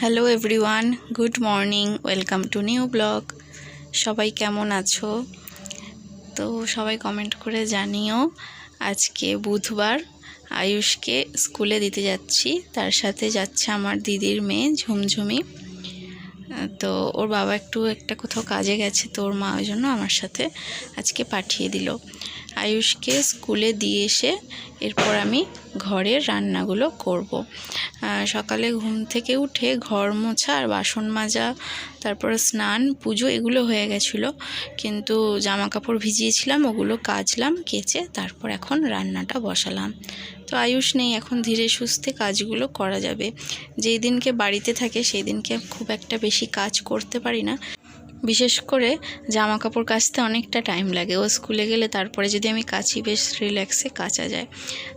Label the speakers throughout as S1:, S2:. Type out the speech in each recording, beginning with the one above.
S1: Hello everyone good morning welcome to new blog সবাই কেমন আছো? তো সবাই কমেন্ট করে জানিও, আজকে বুধবার আয়ুষকে স্কুলে দিতে যাচ্ছি। তার সাথে যাচ্ছে আমার দিদির মেয়ে ঝুমঝুমি। তো ওর বাবা একটু একটা কোথাও কাজে গেছে তো ওর মা ওই জন্য আমার সাথে আজকে পাঠিয়ে দিল। আয়ুষকে স্কুলে দিয়ে এসে এরপর আমি ঘরের রান্নাগুলো করব। সকালে ঘুম থেকে উঠে ঘর মোছা আর বাসন মাজা, তারপর স্নান, পুজো এগুলো হয়ে গেছিল। কিন্তু জামা কাপড় ভিজিয়েছিলাম, ওগুলো কাচলাম, কেচে তারপর এখন রান্নাটা বসালাম। তো আয়ুষ নেই, এখন ধীরে সুস্থে কাজগুলো করা যাবে। যেই দিনকে বাড়িতে থাকে, সেই দিনকে খুব একটা বেশি কাজ করতে পারি না। বিশেষ করে জামা কাপড় কাচতে অনেকটা টাইম লাগে। ও স্কুলে গেলে তারপরে যদি আমি কাচি, বেশ রিল্যাক্সে কাচা যায়।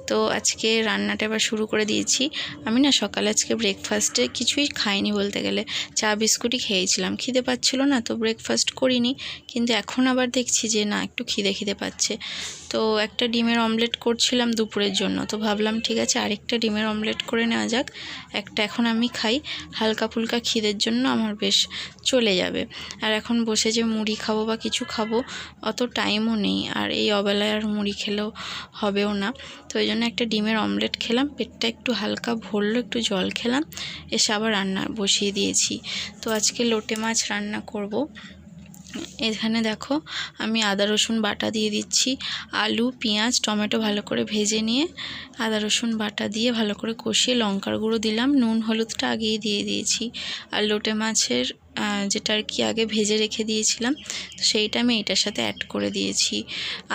S1: তো আজকে রান্নাটা এবার শুরু করে দিয়েছি। আমি না সকালে আজকে ব্রেকফাস্টে কিছুই খাইনি বলতে গেলে। চা, বিস্কুটই খেয়েছিলাম। খিদে পাচ্ছিলো না, তো ব্রেকফাস্ট করিনি। কিন্তু এখন আবার দেখছি যে না, একটু খিদে খিদে পাচ্ছে। তো একটা ডিমের অমলেট করছিলাম দুপুরের জন্য। তো ভাবলাম, ঠিক আছে, আরেকটা ডিমের অমলেট করে নেওয়া যাক। একটা এখন আমি খাই। হালকা ফুলকা খিদের জন্য আমার বেশ চলে যাবে। আর এখন বসে যে মুড়ি খাব বা কিছু খাব, অত টাইমও নেই। আর এই অবেলায় আর মুড়ি খেলেও হবেও না। তো ওই জন্য একটা ডিমের অমলেট খেলাম। পেটটা একটু হালকা ভরলো, একটু জল খেলাম। এসে আবার রান্না বসিয়ে দিয়েছি। তো আজকে লোটে মাছ রান্না করব। এখানে দেখো আমি আদা, রসুন বাটা দিয়ে দিচ্ছি, আলু, পেঁয়াজ, টমেটো ভালো করে ভেজে নিয়ে আদা, রসুন বাটা দিয়ে ভালো করে কষিয়ে লঙ্কার গুঁড়ো দিলাম, নুন, হলুদটা আগেই দিয়ে দিয়েছি। আর লোটে মাছের যেটা আর কি আগে ভেজে রেখে দিয়েছিলাম, তো সেইটা আমি এটার সাথে অ্যাড করে দিয়েছি।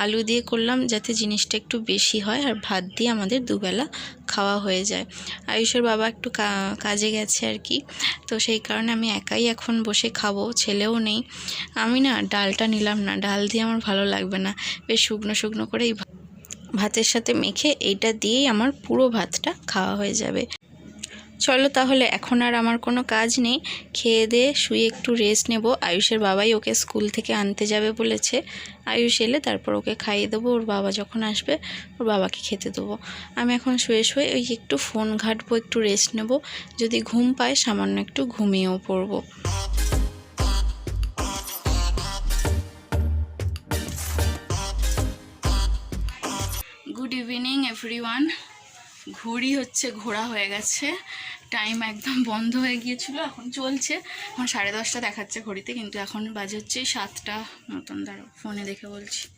S1: আলু দিয়ে করলাম যাতে জিনিসটা একটু বেশি হয় আর ভাত দিয়ে আমাদের দুবেলা খাওয়া হয়ে যায়। আয়ুষের বাবা একটু কাজে গেছে আর কি, তো সেই কারণে আমি একাই এখন বসে খাব, ছেলেও নেই। আমি না ডালটা নিলাম না, ডাল দিয়ে আমার ভালো লাগবে না, বেশ শুকনো শুকনো করে এই ভাতের সাথে মেখে এইটা দিয়েই আমার পুরো ভাতটা খাওয়া হয়ে যাবে। চলো তাহলে, এখন আর আমার কোনো কাজ নেই। খেয়ে দিয়ে শুয়ে একটু রেস্ট নেব। আয়ুষের বাবাই ওকে স্কুল থেকে আনতে যাবে বলেছে। আয়ুষ এলে তারপর ওকে খাইয়ে দেবো। ওর বাবা যখন আসবে, ওর বাবাকে খেতে দেবো। আমি এখন শুয়ে শুয়ে ওই একটু ফোন ঘাঁটবো, একটু রেস্ট নেব। যদি ঘুম পায়, সামান্য একটু ঘুমিয়েও পড়ব। গুড ইভিনিং এভরিওয়ান ঘড়ি হচ্ছে ঘোরা হয়ে গেছে। টাইম একদম বন্ধ হয়ে গিয়েছিল, এখন চলছে। এখন সাড়ে দশটা দেখাচ্ছে ঘড়িতে, কিন্তু এখন বাজে হচ্ছে সাতটা মতন। দাঁড়ো ফোনে দেখে বলছি।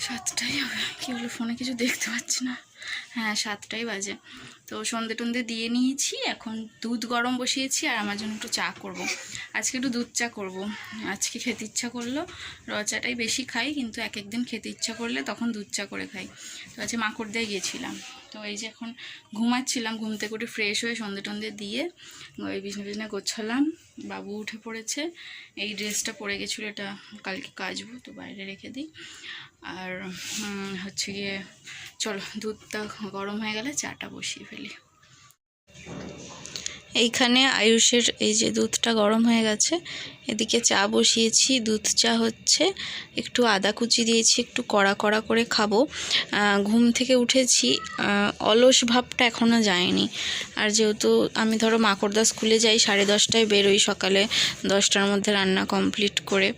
S1: সাতটাই হবে, কী হলো ফোনে কিছু দেখতে পাচ্ছি না। হ্যাঁ সাতটাই বাজে। তো সন্ধে টন্ধে দিয়ে নিয়েছি, এখন দুধ গরম বসিয়েছি আর আমার জন্য একটু চা করব। আজকে একটু দুধ চা করব। আজকে খেতে ইচ্ছা করল র চাটাই বেশি খাই, কিন্তু এক একদিন খেতে ইচ্ছা করলে তখন দুধ চা করে খাই। তো আজকে মাকড় দিয়ে গিয়েছিলাম। তো এই যে এখন ঘুমাচ্ছিলাম, ঘুম থেকে উঠে ফ্রেশ হয়ে সন্ধে টন্ধে দিয়ে ওই বিছনা বিছনা গোছালাম। বাবু উঠে পড়েছে, এই ড্রেসটা পরে গেছিল, এটা কালকে কাচবো, তো বাইরে রেখে দিই। আর হচ্ছে গিয়ে, চলো দুধটা গরম হয়ে গেলে চাটা বসিয়ে ফেলি। এইখানে আয়ুষের এই যে দুধটা গরম হয়ে গেছে এদিকে চা বসিয়েছি, দুধ চা হচ্ছে। একটু আদা কুচি দিয়েছি, একটু কড়া কড়া করে খাব। ঘুম থেকে উঠেছি অলস ভাবটা এখনও যায়নি। আর যেহেতু আমি ধরো মাকড়দা স্কুলে যাই, সাড়ে দশটায় বেরোই সকালে, দশটার মধ্যে রান্না কমপ্লিট করে।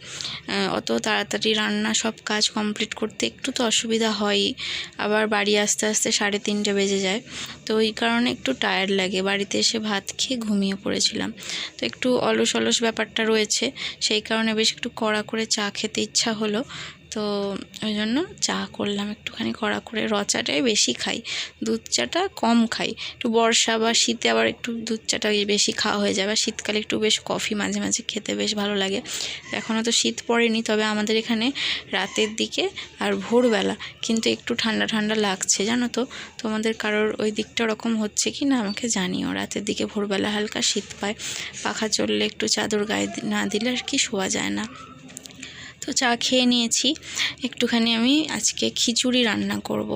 S1: অত তাড়াতাড়ি রান্না সব কাজ কমপ্লিট করতে একটু তো অসুবিধা হয়ই। আবার বাড়ি আসতে আসতে সাড়ে তিনটে বেজে যায়। তো ওই কারণে একটু টায়ার্ড লাগে। বাড়িতে এসে ভাত খেয়ে ঘুমিয়ে পড়েছিলাম। তো একটু অলস অলস ব্যাপারটা রয়েছে। সেই কারণে বেশ একটু কড়া করে চা খেতে ইচ্ছা হলো। তো ওই জন্য চা করলাম, একটুখানি কড়া করে। র চাটাই বেশি খাই, দুধ চাটা কম খাই। একটু বর্ষা বা শীতে আবার একটু দুধ চাটা বেশি খাওয়া হয়ে যায় শীতকালে একটু বেশ কফি মাঝে মাঝে খেতে বেশ ভালো লাগে। এখনও তো শীত পড়েনি, তবে আমাদের এখানে রাতের দিকে আর ভোরবেলা, কিন্তু একটু ঠান্ডা ঠান্ডা লাগছে, জানো তো? তোমাদের কারোর ওই দিকটা ওরকম হচ্ছে কি না আমাকে জানিও। রাতের দিকে ভোরবেলা হালকা শীত পায়, পাখা চললে একটু চাদর গায়ে না দিলে আর কি শোয়া যায় না। তো চা খেয়ে নিয়েছি একটুখানি আমি আজকে খিচুড়ি রান্না করব।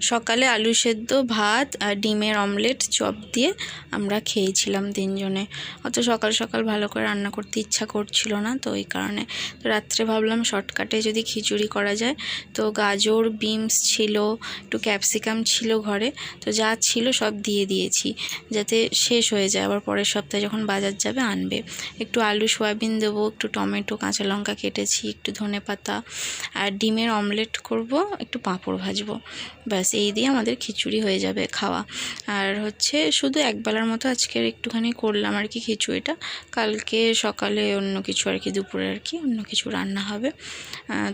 S1: সকালে আলু সেদ্ধ, ভাত আর ডিমের অমলেট চপ দিয়ে আমরা খেয়েছিলাম তিনজনে। অত সকাল সকাল ভালো করে রান্না করতে ইচ্ছা করছিল না, তো ওই কারণে। তো রাত্রে ভাবলাম শর্টকাটে যদি খিচুড়ি করা যায়। তো গাজর, বিনস ছিল, একটু ক্যাপসিকাম ছিল ঘরে। তো যা ছিল সব দিয়ে দিয়েছি, যাতে শেষ হয়ে যায়। আবার পরের সপ্তাহে যখন বাজার যাবে, আনবে। একটু আলু, সয়াবিন দেবো, একটু টমেটো, কাঁচা লঙ্কা কেটেছি, একটু ধনে পাতা আর ডিমের অমলেট করব, একটু পাঁপড় ভাজবো। ব্যাস। এই দিয়ে আমাদের খিচুড়ি হয়ে যাবে খাওয়া। আর হচ্ছে শুধু একবেলার মতো আজকের একটুখানি করলাম আর কি খিচুড়িটা। কালকে সকালে অন্য কিছু আর কি, দুপুরে আর কি অন্য কিছু রান্না হবে।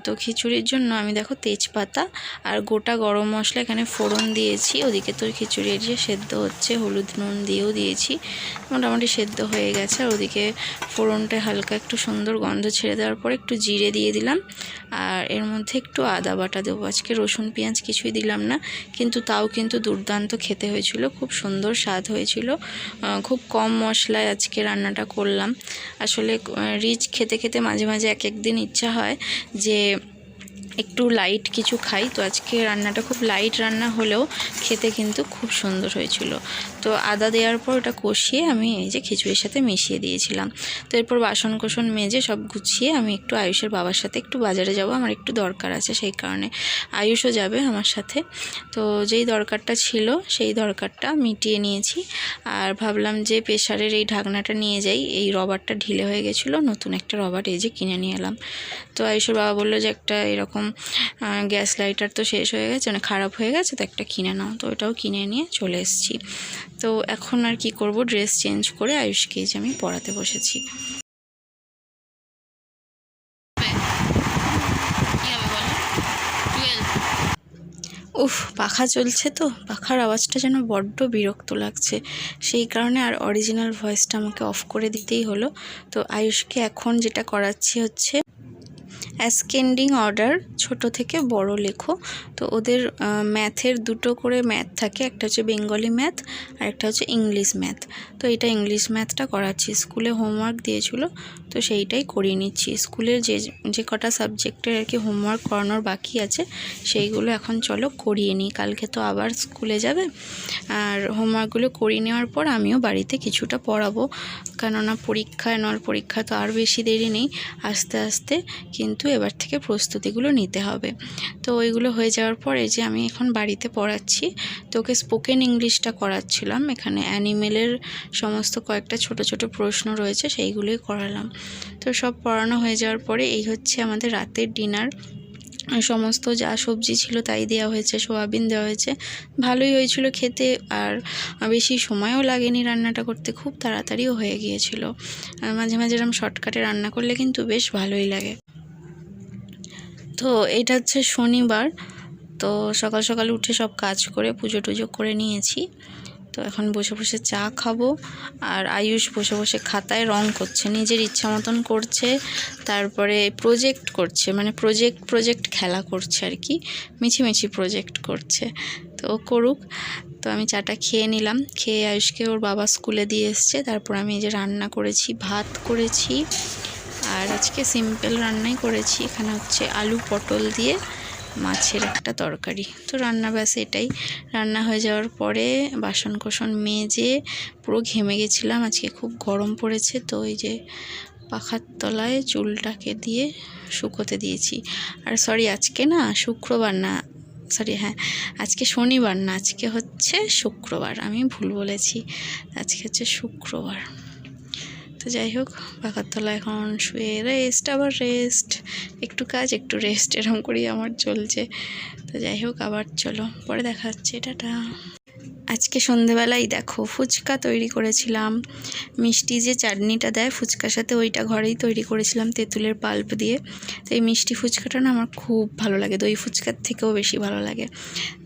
S1: তো খিচুড়ির জন্য আমি দেখো তেজপাতা আর গোটা গরম মশলা এখানে ফোড়ন দিয়েছি। ওদিকে তো খিচুড়ি এসে সেদ্ধ হচ্ছে, হলুদ নুন দিয়েও দিয়েছি। মোটামুটি সেদ্ধ হয়ে গেছে। আর ওদিকে ফোড়নটা হালকা একটু সুন্দর গন্ধ ছেড়ে দেওয়ার পর একটু জিরে দিয়ে দিলাম। আর এর মধ্যে একটু আদা বাটা দেবো। আজকে রসুন, পেঁয়াজ কিছুই দিলাম না। কিন্তু তাও কিন্তু দুর্দান্ত খেতে হয়েছিল, খুব সুন্দর স্বাদ হয়েছিল। খুব কম মশলায় আজকে রান্নাটা করলাম। আসলে রিচ খেতে খেতে মাঝে মাঝে এক এক দিন ইচ্ছা হয় যে একটু লাইট কিছু খাই। তো আজকে রান্নাটা খুব লাইট রান্না হলেও খেতে কিন্তু খুব সুন্দর হয়েছিল। তো আদা দেওয়ার পর ওটা কষিয়ে আমি এই যে খিচুড়ির সাথে মিশিয়ে দিয়েছিলাম। তো এরপর বাসন কোসন মেজে সব গুছিয়ে আমি একটু আয়ুষের বাবার সাথে একটু বাজারে যাব। আমার একটু দরকার আছে সেই কারণে। আয়ুষও যাবে আমার সাথে। তো যেই দরকারটা ছিল সেই দরকারটা মিটিয়ে নিয়েছি। আর ভাবলাম যে প্রেশারের এই ঢাকনাটা নিয়ে যাই। এই রবারটা ঢিলে হয়ে গেছিল। নতুন একটা রবার এই যে কিনে নিয়ে এলাম। তো আয়ুষের বাবা বলল যে একটা এরকম আহ, গ্যাস লাইটার তো শেষ হয়ে গেছে মানে খারাপ হয়ে গেছে তো একটা কিনে নাও। তো ওটাও কিনে নিয়ে চলে এসেছি। তো এখন আর কি করব ড্রেস চেঞ্জ করে আয়ুষকে যে আমি পড়াতে বসেছি। উফ পাখা চলছে তো পাখার আওয়াজটা যেন বড্ড বিরক্ত লাগছে। সেই কারণে আর অরিজিনাল ভয়েসটা আমাকে অফ করে দিতেই হলো। তো আয়ুষকে এখন যেটা করাচ্ছি হচ্ছে অ্যাসকেন্ডিং অর্ডার ছোট থেকে বড় লেখো। তো ওদের ম্যাথের দুটো করে ম্যাথ থাকে, একটা হচ্ছে বেঙ্গলি ম্যাথ, আর একটা হচ্ছে ইংলিশ ম্যাথ। তো এটা ইংলিশ ম্যাথটা করাচ্ছি। স্কুলে হোমওয়ার্ক দিয়েছিল, তো সেইটাই করিয়ে নিচ্ছি। স্কুলের যে যে কটা সাবজেক্টের আর কি হোমওয়ার্ক করানোর বাকি আছে, সেইগুলো এখন চলো করিয়ে নিই। কালকে তো আবার স্কুলে যাবে, আর হোমওয়ার্কগুলো করিয়ে নেওয়ার পর আমিও বাড়িতে কিছুটা পড়াবো। কেননা পরীক্ষা নর পরীক্ষা তো আর বেশি দেরি নেই, আস্তে আস্তে। কিন্তু এবার থেকে প্রস্তুতিগুলো নিতে হবে। তো ওইগুলো হয়ে যাওয়ার পরে যে আমি এখন বাড়িতে পড়াচ্ছি, তো ওকে স্পোকেন ইংলিশটা করাচ্ছিলাম। এখানে অ্যানিমেলের সমস্ত কয়েকটা ছোট ছোট প্রশ্ন রয়েছে, সেইগুলোই করালাম। তো সব পড়ানো হয়ে যাওয়ার পরে এই হচ্ছে আমাদের রাতের ডিনার সমস্ত যা সবজি ছিল তাই দেওয়া হয়েছে, সোয়াবিন দেওয়া হয়েছে। ভালোই হয়েছিল খেতে, আর বেশি সময়ও লাগেনি রান্নাটা করতে, খুব তাড়াতাড়িও হয়ে গিয়েছিল। মাঝে মাঝে এরকম শর্টকাটে রান্না করলে কিন্তু বেশ ভালোই লাগে। তো এটা হচ্ছে শনিবার। তো সকাল সকাল উঠে সব কাজ করে পুজো টুজো করে নিয়েছি। তো এখন বসে বসে চা খাব। আর আয়ুষ বসে বসে খাতায় রং করছে, নিজের ইচ্ছা মতন করছে, তারপরে প্রজেক্ট করছে মানে প্রজেক্ট প্রজেক্ট খেলা করছে আর কি। মিছিমিছি প্রজেক্ট করছে। তো ও করুক। তো আমি চাটা খেয়ে নিলাম। খেয়ে আয়ুষকে ওর বাবা স্কুলে দিয়ে এসছে। তারপর আমি এই যে রান্না করেছি, ভাত করেছি। আজকে সিম্পল রান্নাই করেছি। এখানে হচ্ছে আলু পটল দিয়ে মাছের একটা তরকারি। তো রান্না ব্যাস এটাই। রান্না হয়ে যাওয়ার পরে বাসন কোসন মেজে পুরো ঘেমে গেছিলাম। আজকে খুব গরম পড়েছে, তো ওই যে পাখার তলায় চুলটাকে দিয়ে শুকোতে দিয়েছি। আর সরি, আজকে না শুক্রবার না, সরি হ্যাঁ আজকে শনিবার না, আজকে হচ্ছে শুক্রবার। আমি ভুল বলেছি। আজকে হচ্ছে শুক্রবার। তো যাই হোক, পাখার তলা এখন শুয়ে রেস্ট আবার রেস্ট একটু কাজ, একটু রেস্ট এরকম করেই আমার চলছে। তো যাই হোক, আবার চলো, পরে দেখা হচ্ছে, টাটা। আজকে সন্ধেবেলায় দেখো ফুচকা তৈরি করেছিলাম। মিষ্টি যে চাটনিটা দেয় ফুচকার সাথে ওইটা ঘরেই তৈরি করেছিলাম তেঁতুলের পাল্প দিয়ে। তো এই মিষ্টি ফুচকাটা না আমার খুব ভালো লাগে, দই ফুচকার থেকেও বেশি ভালো লাগে।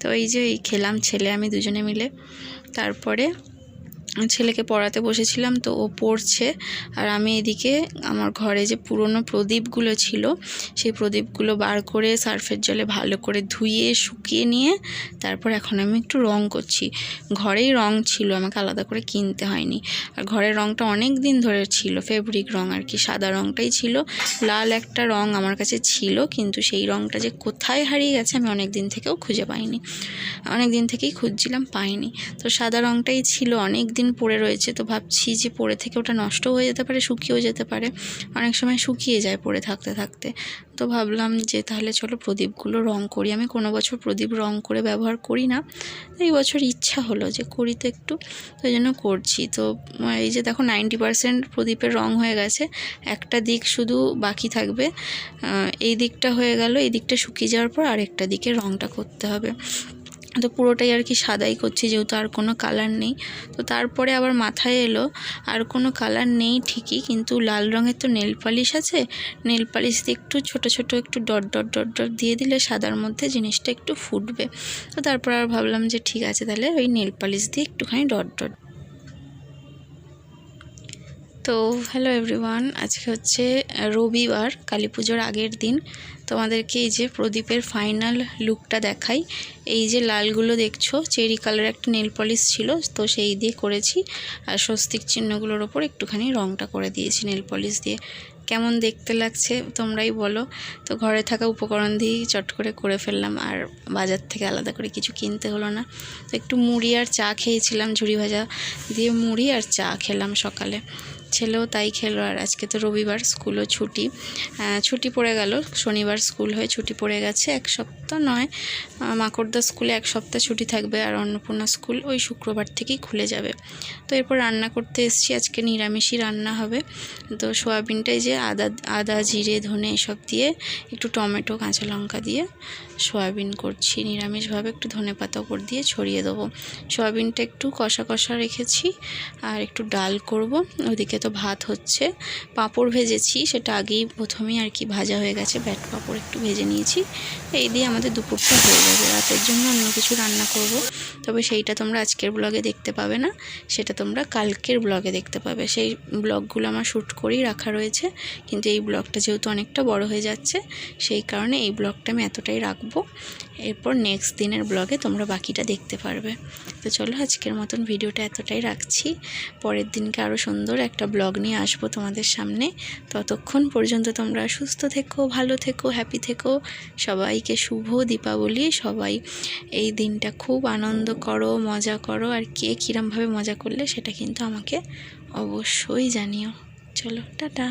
S1: তো এই যে এই খেলাম ছেলে, আমি দুজনে মিলে। তারপরে ছেলেকে পড়াতে বসেছিলাম তো ও পড়ছে। আর আমি এদিকে আমার ঘরে যে পুরনো প্রদীপগুলো ছিল, সেই প্রদীপগুলো বার করে সার্ফের জলে ভালো করে ধুয়ে, শুকিয়ে নিয়ে তারপর এখন আমি একটু রং করছি। ঘরেই রং ছিল, আমাকে আলাদা করে কিনতে হয়নি। আর ঘরের রংটা অনেক দিন ধরে ছিল, ফেব্রিক রং আর কি, সাদা রংটাই ছিল। লাল একটা রং আমার কাছে ছিল, কিন্তু সেই রংটা যে কোথায় হারিয়ে গেছে আমি অনেক দিন থেকেও খুঁজে পাইনি। অনেক দিন থেকেই খুঁজছিলাম, পাইনি। তো সাদা রংটাই ছিল, অনেক দিন পড়ে রয়েছে, তো ভাবছি যে পড়ে থেকে ওটা নষ্ট হয়ে যেতে পারে, শুকিয়েও যেতে পারে। অনেক সময় শুকিয়ে যায় পড়ে থাকতে থাকতে। তো ভাবলাম যে তাহলে চলো প্রদীপগুলো রং করি। আমি কোনো বছর প্রদীপ রং করে ব্যবহার করি না। এই বছর ইচ্ছা হলো যে করি তো একটু, তো জন্য করছি। তো এই যে দেখো নাইনটি পারসেন্ট প্রদীপের রং হয়ে গেছে। একটা দিক শুধু বাকি থাকবে। এই দিকটা হয়ে গেল, এই দিকটা শুকিয়ে যাওয়ার পর আরেকটা দিকে রংটা করতে হবে। তো পুরোটাই আর কি সাদাই করছি, যেহেতু আর কোনো কালার নেই। তো তারপরে আবার মাথায় এলো, আর কোনো কালার নেই ঠিকই, কিন্তু লাল রঙের তো নেল পালিশ আছে। নেল পালিশ দিয়ে একটু ছোট ছোট একটু ডট ডট ডট ডট দিয়ে দিলে সাদার মধ্যে জিনিসটা একটু ফুটবে। তো তারপর আর ভাবলাম যে ঠিক আছে, তাহলে ওই নেল পালিশ দিয়ে একটুখানি ডট ডট তো হ্যালো এভরিওয়ান আজকে হচ্ছে রবিবার, কালী পুজোর আগের দিন। তোমাদেরকে এই যে প্রদীপের ফাইনাল লুকটা দেখাই। এই যে লালগুলো দেখছ, চেরি কালার একটা নেল পলিশ ছিল, তো সেই দিয়ে করেছি। আর স্বস্তিক চিহ্নগুলোর ওপর একটুখানি রঙটা করে দিয়েছি নেল পলিশ দিয়ে। কেমন দেখতে লাগছে তোমরাই বলো। তো ঘরে থাকা উপকরণ দিয়েই চট করে করে ফেললাম, আর বাজার থেকে আলাদা করে কিছু কিনতে হলো না। তো একটু মুড়ি আর চা খেয়েছিলাম, ঝুড়ি ভাজা দিয়ে মুড়ি আর চা খেলাম সকালে। ছেলেও তাই খেলো আর আজকে তো রবিবার, স্কুলও ছুটি। ছুটি পড়ে গেল, শনিবার স্কুল হয়ে ছুটি পড়ে গেছে, এক সপ্তাহ নয় মাকড়দা স্কুলে এক সপ্তাহ ছুটি থাকবে আর অন্নপূর্ণা স্কুল ওই শুক্রবার থেকেই খুলে যাবে। তো এরপর রান্না করতে এসেছি, আজকে নিরামিষই রান্না হবে। তো সোয়াবিনটাই যে আদা আদা, জিরে, ধনে এসব দিয়ে একটু টমেটো, কাঁচা লঙ্কা দিয়ে সোয়াবিন করছি, নিরামিষভাবে একটু ধনে পাতা উপর দিয়ে ছড়িয়ে দেবো। সয়াবিনটা একটু কষা কষা রেখেছি আর একটু ডাল করব। ওদিকে তো ভাত হচ্ছে। পাঁপড় ভেজেছি, সেটা আগেই প্রথমেই আর কি ভাজা হয়ে গেছে। ব্যাট পাঁপড় একটু ভেজে নিয়েছি। এই দিয়ে আমাদের দুপুরটা হয়ে যাবে। রাতের জন্য অন্য কিছু রান্না করব। তবে সেইটা তোমরা আজকের ব্লগে দেখতে পাবে না। সেটা তোমরা কালকের ব্লগে দেখতে পাবে। সেই ব্লগগুলো আমার শ্যুট করেই রাখা রয়েছে। কিন্তু এই ব্লগটা যেহেতু অনেকটা বড় হয়ে যাচ্ছে, সেই কারণে এই ব্লগটা আমি এতটাই রাখব এরপর নেক্সট দিনের ব্লগে তোমরা বাকিটা দেখতে পারবে। তো চলো আজকের মতন ভিডিওটা এতটাই রাখছি। পরের দিনকে আরও সুন্দর একটা ব্লগ নিয়ে আসব তোমাদের সামনে। ততক্ষণ পর্যন্ত তোমরা সুস্থ থেকো, ভালো থেকো হ্যাপি থেকো। সবাইকে শুভ দীপাবলি। সবাই এই দিনটা খুব আনন্দ করো, মজা করো। আর কে কীরমভাবে মজা করলে সেটা কিন্তু আমাকে অবশ্যই জানিও। চলো, টাটা।